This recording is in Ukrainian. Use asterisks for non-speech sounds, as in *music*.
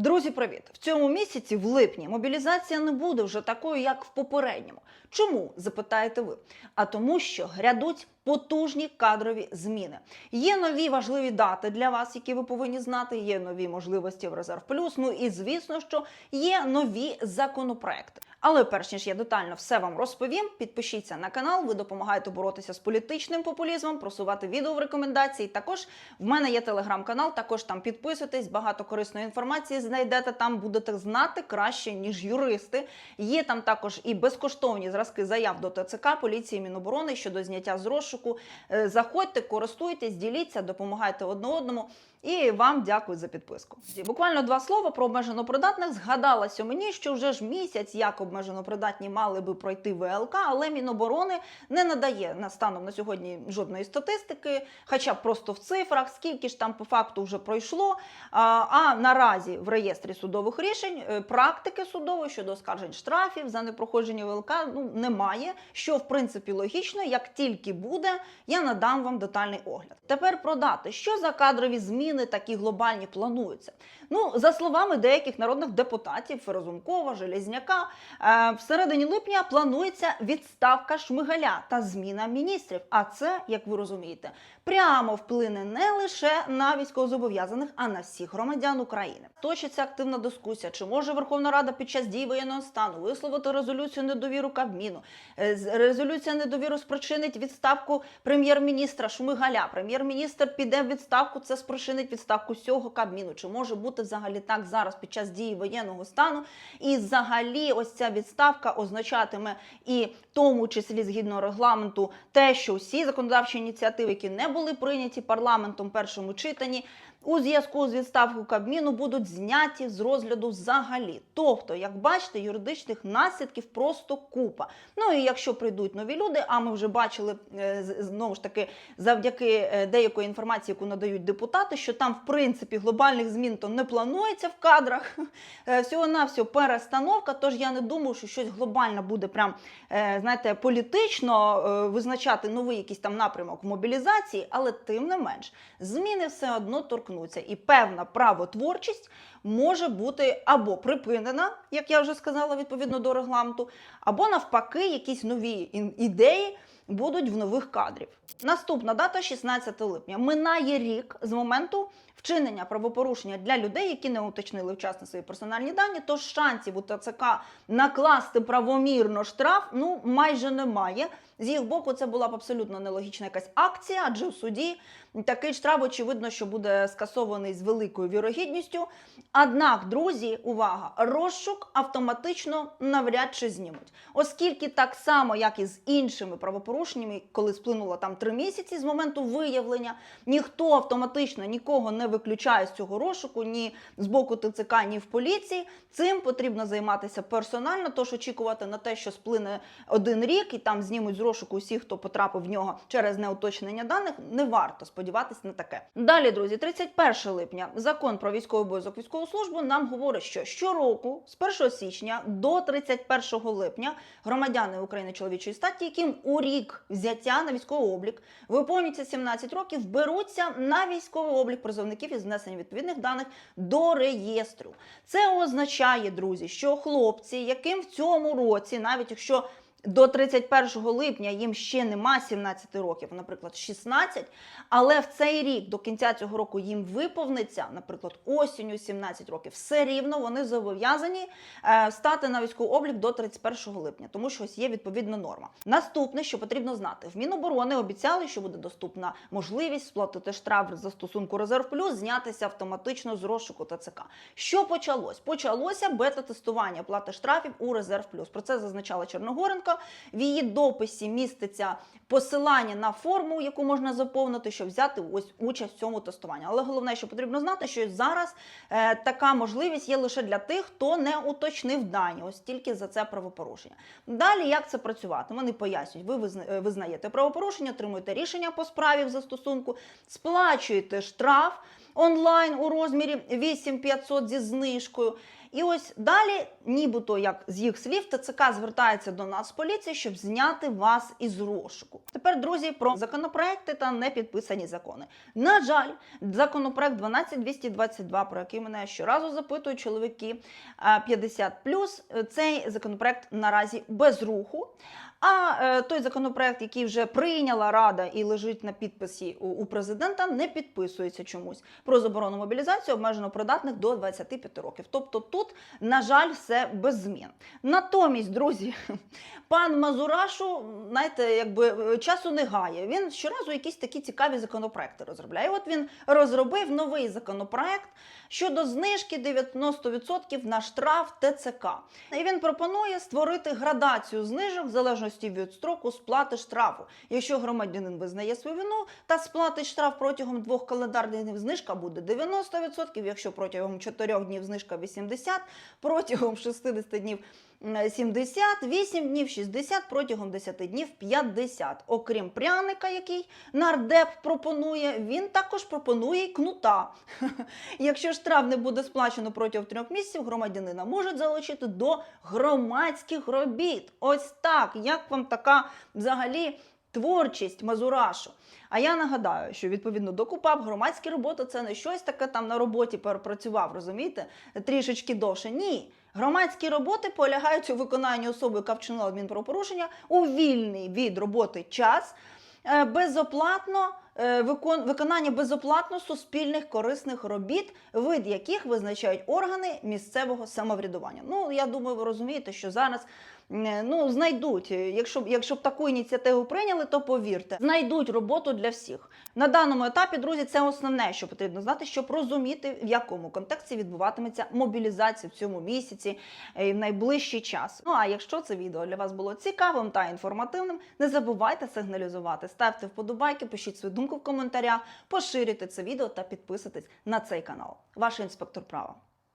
Друзі, привіт! В цьому місяці, в липні, мобілізація не буде вже такою, як в попередньому. Чому запитаєте ви? А тому, що грядуть потужні кадрові зміни. Є нові важливі дати для вас, які ви повинні знати. Є нові можливості в резерв плюс. Ну і звісно, що є нові законопроекти. Але перш ніж я детально все вам розповім, підпишіться на канал. Ви допомагаєте боротися з політичним популізмом, просувати відео в рекомендації. Також в мене є телеграм-канал. Також там підписуйтесь. Багато корисної інформації знайдете. Там будете знати краще ніж юристи. Є там також і безкоштовні зразки заяв до ТЦК, поліції, Міноборони щодо зняття з розшуку. Е, Заходьте, користуйтесь, діліться, допомагайте одне одному. І вам дякую за підписку. Буквально два слова про обмежено придатних. Згадалося мені, що вже ж місяць як обмежено придатні мали би пройти ВЛК, але Міноборони не надає на станом на сьогодні жодної статистики, хоча б просто в цифрах, скільки ж там по факту вже пройшло. А, а наразі в реєстрі судових рішень е, практики судової щодо оскаржень штрафів за непроходження ВЛК ну немає. Що в принципі логічно, як тільки буде, я надам вам детальний огляд. Тепер про дати, що за кадрові зміни такі глобальні плануються. Ну, за словами деяких народних депутатів Разумкова, Железняка, е, в середині липня планується відставка Шмигаля та зміна міністрів. А це, як ви розумієте, прямо вплине не лише на військовозобов'язаних, а на всіх громадян України. Точиться активна дискусія, чи може Верховна Рада під час дії воєнного стану висловити резолюцію недовіру Кабміну. Е, Резолюція недовіру спричинить відставку прем'єр-міністра Шмигаля. Прем'єр-міністр піде в відставку. Це спричинить відставку всього Кабміну. Чи може бути взагалі так зараз під час дії воєнного стану? І взагалі, ось ця відставка означатиме і тому числі згідно регламенту, те, що всі законодавчі ініціативи, які не були прийняті парламентом в першому читанні. У зв'язку з відставкою Кабміну будуть зняті з розгляду взагалі. Тобто, як бачите, юридичних наслідків просто купа. Ну і якщо прийдуть нові люди, а ми вже бачили е, знову ж таки завдяки е, деякої інформації, яку надають депутати, що там в принципі глобальних змін то не планується в кадрах. Всього навсього перестановка. Тож я не думаю, що щось глобальне буде прям е, знаєте, політично е, визначати новий якийсь там напрямок мобілізації, але тим не менш зміни все одно торкнуться, і певна правотворчість може бути або припинена, як я вже сказала, відповідно до регламенту, або навпаки, якісь нові ідеї будуть в нових кадрів. Наступна дата 16 липня. Минає рік з моменту вчинення правопорушення для людей, які не уточнили вчасно свої персональні дані. Тож шансів у ТЦК накласти правомірно штраф ну майже немає. З їх боку, це була б абсолютно нелогічна якась акція, адже в суді такий штраф, очевидно, що буде скасований з великою вірогідністю. Однак, друзі, увага, розшук автоматично навряд чи знімуть, оскільки так само, як і з іншими правопорушеннями, коли сплинуло там три місяці з моменту виявлення, ніхто автоматично нікого не виключає з цього розшуку ні з боку ТЦК, ні в поліції. Цим потрібно займатися персонально, тож очікувати на те, що сплине один рік і там знімуть з розшуку усіх, хто потрапив в нього через неуточнення даних, не варто сподіватися на таке. Далі, друзі, 31 липня закон про військовий обов'язок військову службу нам говорить, що щороку з 1 січня до 31 липня громадяни України чоловічої статі, яким у рік взяття на військовий облік виповнюється 17 років, беруться на військовий облік призовників із внесення відповідних даних до реєстру. Це означає, друзі, що хлопці, яким в цьому році, навіть якщо до 31 липня їм ще нема 17 років, наприклад, 16, але в цей рік до кінця цього року їм виповниться, наприклад, осінню 17 років, все рівно вони зобов'язані е, стати на військовий облік до 31 липня, тому що ось є відповідна норма. Наступне, що потрібно знати, в Міноборони обіцяли, що буде доступна можливість сплатити штраф за стосунку резерв плюс, знятися автоматично з розшуку ТЦК. Що почалось? Почалося бета-тестування плати штрафів у резерв плюс. Про це зазначала Чорногоренко. В її дописі міститься посилання на форму, яку можна заповнити, щоб взяти ось участь в цьому тестуванні. Але головне, що потрібно знати, що зараз е, така можливість є лише для тих, хто не уточнив дані, ось тільки за це правопорушення. Далі як це працювати? Вони пояснюють, ви е, визнаєте правопорушення, отримуєте рішення по справі в застосунку, сплачуєте штраф. онлайн у розмірі 8500 зі знижкою. І ось далі, нібито як з їх слів, ТЦК звертається до нас поліції, щоб зняти вас із розшуку. Тепер, друзі, про законопроекти та непідписані закони. На жаль, законопроект 12222, про який мене щоразу запитують чоловіки а, 50+, цей законопроект наразі без руху. А е, той законопроект, який вже прийняла Рада і лежить на підписі у, президента, не підписується чомусь про заборону мобілізації обмежено придатних до 25 років. Тобто тут, на жаль, все без змін. Натомість, друзі, *laughs* пан Мазурашу, знаєте, якби е, часу не гає. Він щоразу якісь такі цікаві законопроекти розробляє. От він розробив новий законопроект щодо знижки 90% на штраф ТЦК. І він пропонує створити градацію знижок в залежності від строку сплати штрафу. Якщо громадянин визнає свою вину та сплатить штраф протягом двох календарних днів, знижка буде 90%, якщо протягом 4 днів знижка 80%, протягом 60 днів 70, 8 днів 60, протягом 10 днів 50. Окрім пряника, який нардеп пропонує, він також пропонує кнута. *laughs* Якщо штраф не буде сплачено протягом трьох місяців, громадянина можуть залучити до громадських робіт. Ось так. Як вам така взагалі творчість Мазурашу? А я нагадаю, що відповідно до КУПАП громадські роботи це не щось таке там на роботі перепрацював, розумієте? Трішечки довше. Ні. Громадські роботи полягають у виконанні особи, яка вчинила адмінправопорушення у вільний від роботи час. е, Безоплатно е, виконання безоплатно суспільних корисних робіт, вид яких визначають органи місцевого самоврядування. Ну я думаю, ви розумієте, що зараз ну знайдуть, е, якщо якщо б таку ініціативу прийняли, то повірте, знайдуть роботу для всіх на даному етапі. Друзі, це основне, що потрібно знати, щоб розуміти, в якому контексті відбуватиметься мобілізація в цьому місяці е, і в найближчий час. Ну а якщо це відео для вас було цікавим та інформативним, не забувайте сигналізувати, ставте вподобайки, пишіть свою думку в коментарях, поширюйте це відео та підписуйтесь на цей канал. Ваш інспектор права.